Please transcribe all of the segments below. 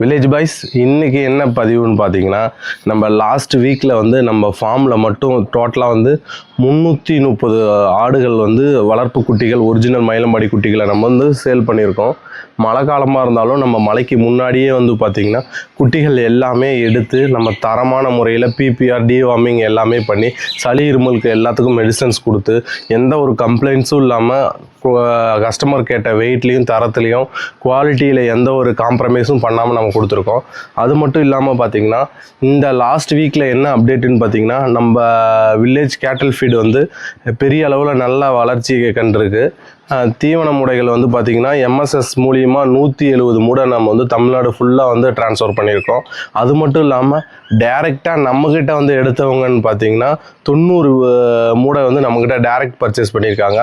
Village boys இன்றைக்கி என்ன பதிவுன்னு பார்த்தீங்கன்னா நம்ம லாஸ்ட் வீக்கில் வந்து நம்ம ஃபார்மில் மட்டும் டோட்டலாக வந்து முந்நூற்றி முப்பது ஆடுகள் வந்து வளர்ப்பு குட்டிகள் ஒரிஜினல் மயிலம்பாடி குட்டிகளை நம்ம வந்து சேல் பண்ணியிருக்கோம். மழை காலமாக இருந்தாலும் நம்ம மழைக்கு முன்னாடியே வந்து பார்த்திங்கன்னா குட்டிகள் எல்லாமே எடுத்து நம்ம தரமான முறையில் பிபிஆர் டிவார்மிங் எல்லாமே பண்ணி சளி இருமலுக்கு எல்லாத்துக்கும் மெடிசன்ஸ் கொடுத்து எந்த ஒரு கம்ப்ளைண்ட்ஸும் இல்லாமல் கஸ்டமர் கேட்ட வெயிட்லேயும் தரத்துலேயும் குவாலிட்டியில் எந்த ஒரு காம்ப்ரமைஸும் பண்ணாமல் நம்ம கொடுத்துருக்கோம். அது மட்டும் இல்லாமல் பார்த்தீங்கன்னா இந்த லாஸ்ட் வீக்கில் என்ன அப்டேட்டுன்னு பார்த்தீங்கன்னா நம்ம வில்லேஜ் கேட்டல் ஃபீடு வந்து பெரிய அளவில் நல்லா வளர்ச்சி கண்டிருக்கு. தீவன முடைகள் வந்து பார்த்திங்கன்னா எம்எஸ்எஸ் மூலியமாக நூற்றி எழுபது மூடை நம்ம வந்து தமிழ்நாடு ஃபுல்லாக வந்து ட்ரான்ஸ்ஃபர் பண்ணியிருக்கோம். அது மட்டும் இல்லாமல் டேரெக்டாக நம்மக்கிட்ட வந்து எடுத்தவங்கன்னு பார்த்தீங்கன்னா தொண்ணூறு மூடை வந்து நம்மக்கிட்ட டேரெக்ட் பர்ச்சேஸ் பண்ணியிருக்காங்க.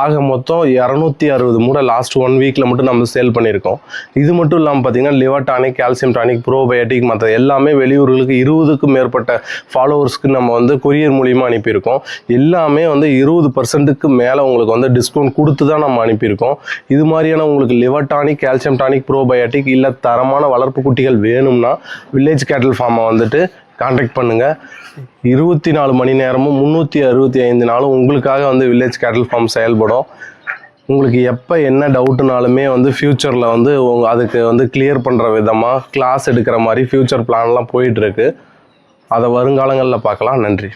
ஆக மொத்தம் இரநூத்தி அறுபது மூடை லாஸ்ட் ஒன் வீக்கில் மட்டும் நம்ம சேல் பண்ணியிருக்கோம். இது மட்டும் இல்லாமல் பார்த்தீங்கன்னா liver tonic calcium tonic probiotic மற்ற எல்லாமே வெளியூர்களுக்கு இருபதுக்கும் மேற்பட்ட ஃபாலோவர்ஸ்க்கு நம்ம வந்து கொரியர் மூலியமாக அனுப்பியிருக்கோம். எல்லாமே வந்து இருபது பர்சன்ட்டுக்கு மேலே உங்களுக்கு வந்து டிஸ்கவுண்ட் கொடுத்து தான் நம்ம அனுப்பியிருக்கோம். இது மாதிரியான உங்களுக்கு liver tonic calcium tonic probiotic இல்லை தரமான வளர்ப்பு குட்டிகள் வேணும்னா வில்லேஜ் கேட்டல் ஃபார்மை வந்துட்டு காண்டாக்ட் பண்ணுங்கள் இருபத்தி நாலு மணி நேரமும் முந்நூற்றி அறுபத்தி ஐந்து நாளும் உங்களுக்காக வந்து வில்லேஜ் கேட்டல் ஃபார்ம் செயல்படும். உங்களுக்கு எப்போ என்ன டவுட்டுனாலுமே வந்து ஃப்யூச்சரில் வந்து உங்கள் அதுக்கு வந்து கிளியர் பண்ணுற விதமாக கிளாஸ் எடுக்கிற மாதிரி ஃப்யூச்சர் பிளான்லாம் போயிட்டுருக்கு அதை வருங்காலங்களில் பார்க்கலாம். நன்றி.